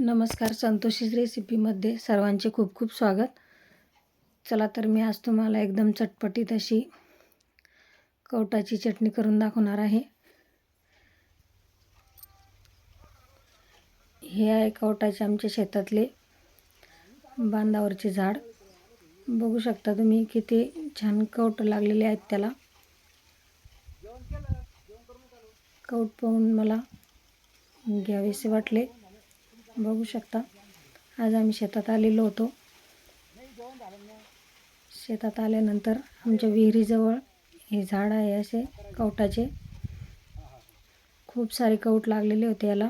नमस्कार संतोषी रेसिपीमध्ये सर्वांचे खूप खूप स्वागत. चला तर मी आज तुम्हाला एकदम चटपटीत अशी कवटाची चटणी करून दाखवणार आहे. हे आहे कवटाचे आमच्या शेतातले बांधावरचे झाड. बघू शकता तुम्ही किती छान कवट लागलेले आहेत त्याला. कवट पाहून मला घ्यावेसे वाटले. बघू शकता. आज आम्ही शेतात आलेलो होतो. शेतात आल्यानंतर आमच्या विहिरीजवळ हे झाड आहे असे कवटाचे. खूप सारे कवट लागलेले होते याला.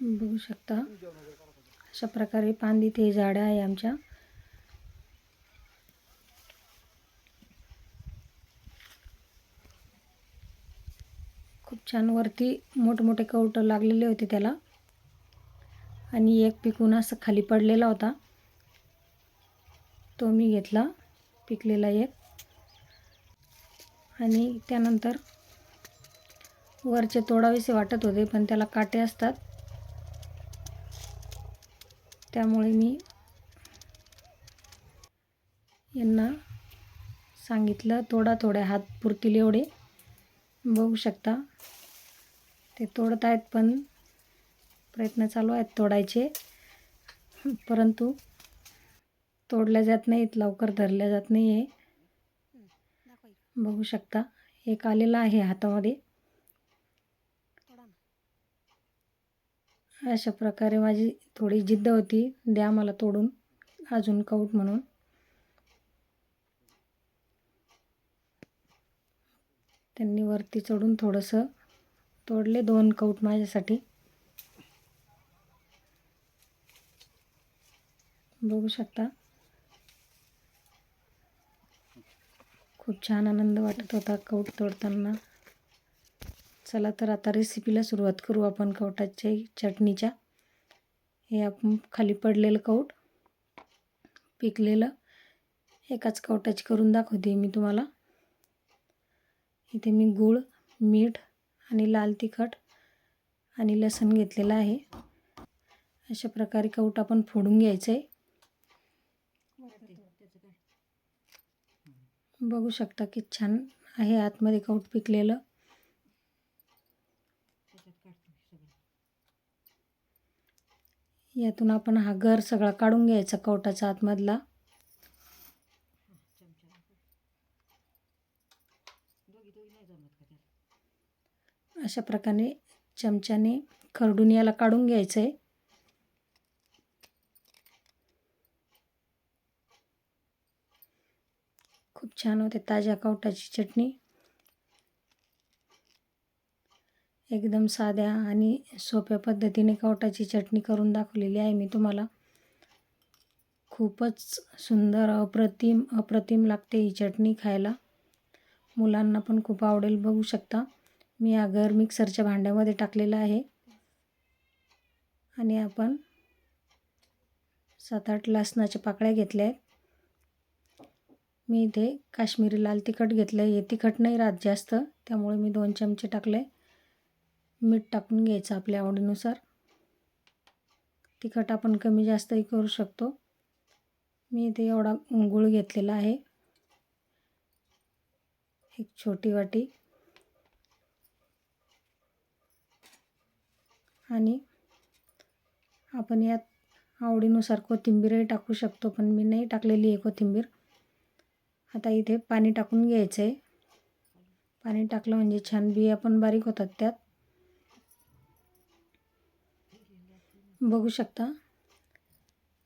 बघू शकता. अशा प्रकारे पांदीत हे झाडं आहे आमच्या. खूप छान वरती मोठमोठे कवट लागलेले होते त्याला. आणि एक पिकून असं खाली पडलेला होता. तो मी घेतला पिकलेला एक. आणि त्यानंतर वरचे तोडावेसे वाटत होते पण त्याला काटे असतात. त्यामुळे मी यांना सांगितलं तोडा थोड्या हात पुरतील एवढे. बघू शकता. ते तोडत आहेत पण प्रयत्न चालू आहेत तोडायचे. परंतु तोडल्या जात नाहीत लवकर धरल्या जात नाही आहे बघू शकता. एक आलेला आहे हातामध्ये. अशा प्रकारे माझी थोडी जिद्द होती. द्या मला तोडून. अजून कौट म्हणून. त्यांनी वरती चढून थोडंसं तोडले दोन कौट माझ्यासाठी. बघू शकता. खूप छान आनंद वाटत होता कौट तोडताना. चला तर आता रेसिपीला सुरुवात करू आपण कवटाच्या चटणीच्या. हे आपण खाली पडलेलं कौट पिकलेलं एकाच कवटाची करून दाखवते मी तुम्हाला. इथे मी गूळ मीठ आणि लाल तिखट आणि लसण घेतलेलं आहे. अशा प्रकारे कवट आपण फोडून घ्यायचं आहे बघू शकता की छान आहे आतमध्ये कवट पिकलेलं. यातून आपण हा घर सगळा काढून घ्यायचा कवटाचा आतमधला. अशा प्रकारे चमच्याने खरडून याला काढून घ्यायचं आहे खूप छान होते ताज्या कवटाची चटणी. एकदम साध्या आणि सोप्या पद्धतीने कवटाची चटणी करून दाखवलेली आहे मी तुम्हाला. खूपच सुंदर अप्रतिम अप्रतिम लागते ही चटणी खायला. मुलांना पण खूप आवडेल बघू शकता. मी अगर मिक्सरच्या भांड्यामध्ये टाकलेलं आहे. आणि आपण सात आठ लसणाच्या पाकळ्या घेतल्या आहेत. मी इथे काश्मीरी लाल तिखट घेतलं आहे हे तिखट नाही राहत जास्त. त्यामुळे मी दोन चमचे टाकले मीठ टाकून घ्यायचं आपल्या आवडीनुसार. तिखट आपण कमी जास्तही करू शकतो. मी इथे एवढा गुळ घेतलेला आहे. एक छोटी वाटी. आणि आपण यात आवडीनुसार कोथिंबीरही टाकू शकतो पण मी नाही टाकलेली आहे कोथिंबीर. आता इथे पाणी टाकून घ्यायचं आहे पाणी टाकलं म्हणजे छान बिया पण बारीक होतात त्यात. बघू शकता.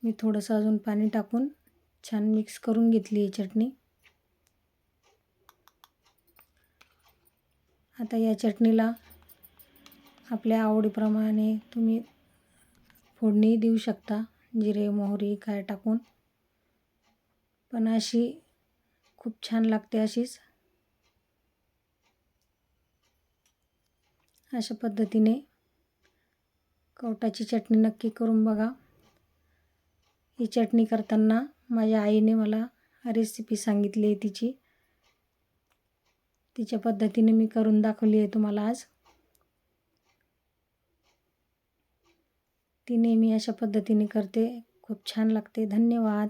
मी थोडंसं अजून पाणी टाकून छान मिक्स करून घेतली ही चटणी. आता या चटणीला आपल्या आवडीप्रमाणे तुम्ही फोडणी देऊ शकता. जिरे मोहरी काय टाकून. पण अशी खूप छान लागते अशीच. अशा पद्धतीने कवटाची चटणी नक्की करून बघा. ही चटणी करताना माझ्या आईने मला रेसिपी सांगितली आहे तिची. तिच्या पद्धतीने मी करून दाखवली आहे तुम्हाला आज. ती नेहमी अशा पद्धतीने करते. खूप छान लागते. धन्यवाद.